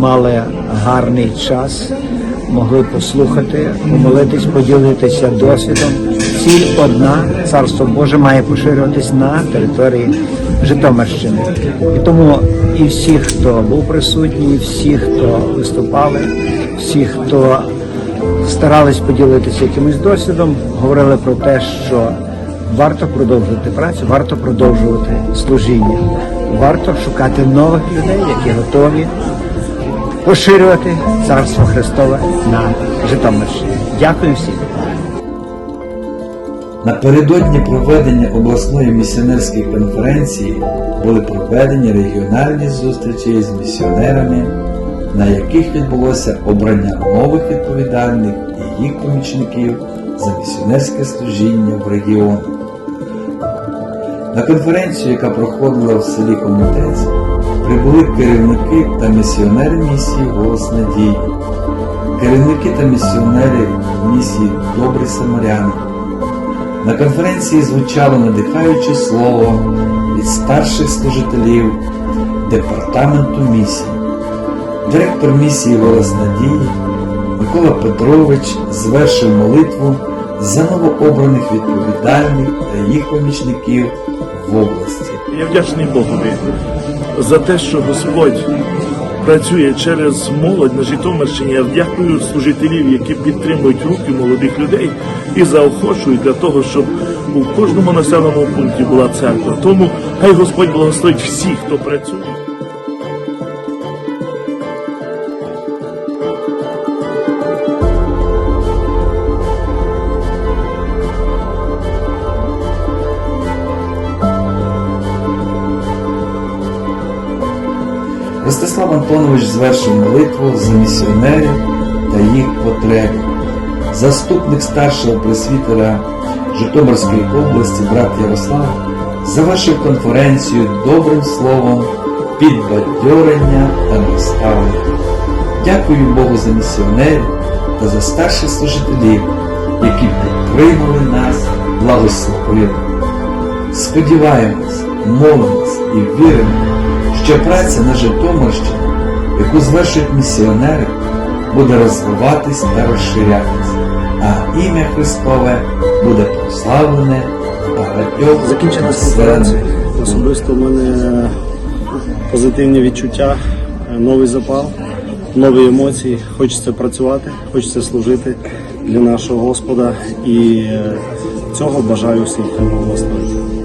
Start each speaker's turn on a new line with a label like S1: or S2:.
S1: мали гарний час, могли послухати, помолитись, поділитися досвідом. Ціль одна, царство Боже має поширюватись на території Житомирщини. І тому і всі, хто був присутній, всі, хто виступали, всі, хто старались поділитися якимось досвідом, говорили про те, що варто продовжувати працю, варто продовжувати служіння, варто шукати нових людей, які готові поширювати царство Христове на Житомирщині. Дякую всім.
S2: Напередодні проведення обласної місіонерської конференції були проведені регіональні зустрічі з місіонерами, на яких відбулося обрання нових відповідальних і їх помічників за місіонерське служіння в регіоні. На конференцію, яка проходила в селі Комутець, прибули керівники та місіонери місії «Голос надії», керівники та місіонери місії Добрі Самаряни. На конференції звучало надихаюче слово від старших служителів департаменту місії. Директор місії «Голос надії» Микола Петрович звершив молитву за новообраних відповідальних та їх помічників в області.
S3: Я вдячний Богові за те, що Господь працює через молодь на Житомирщині. Я дякую служителів, які підтримують руки молодих людей і заохочують для того, щоб у кожному населеному пункті була церква. Тому хай Господь благословить всіх, хто працює.
S2: Ростислав Антонович звершив молитву за місіонерів та їх потреби. Заступник старшого пресвітера Житомирської області брат Ярослав завершив конференцію добрим словом підбадьорення та наставлення. Дякую Богу за місіонерів та за старших служителів, які підтримали нас, благословили. Сподіваємось, молимось і віримо, що праця на Житомирщині, яку звершують місіонери, буде розвиватись та розширятись, а ім'я Христове буде прославлене багатьох населених
S4: конференцію. Особисто в мене позитивні відчуття, новий запал, нові емоції. Хочеться працювати, хочеться служити для нашого Господа і е, цього бажаю всім. Хай.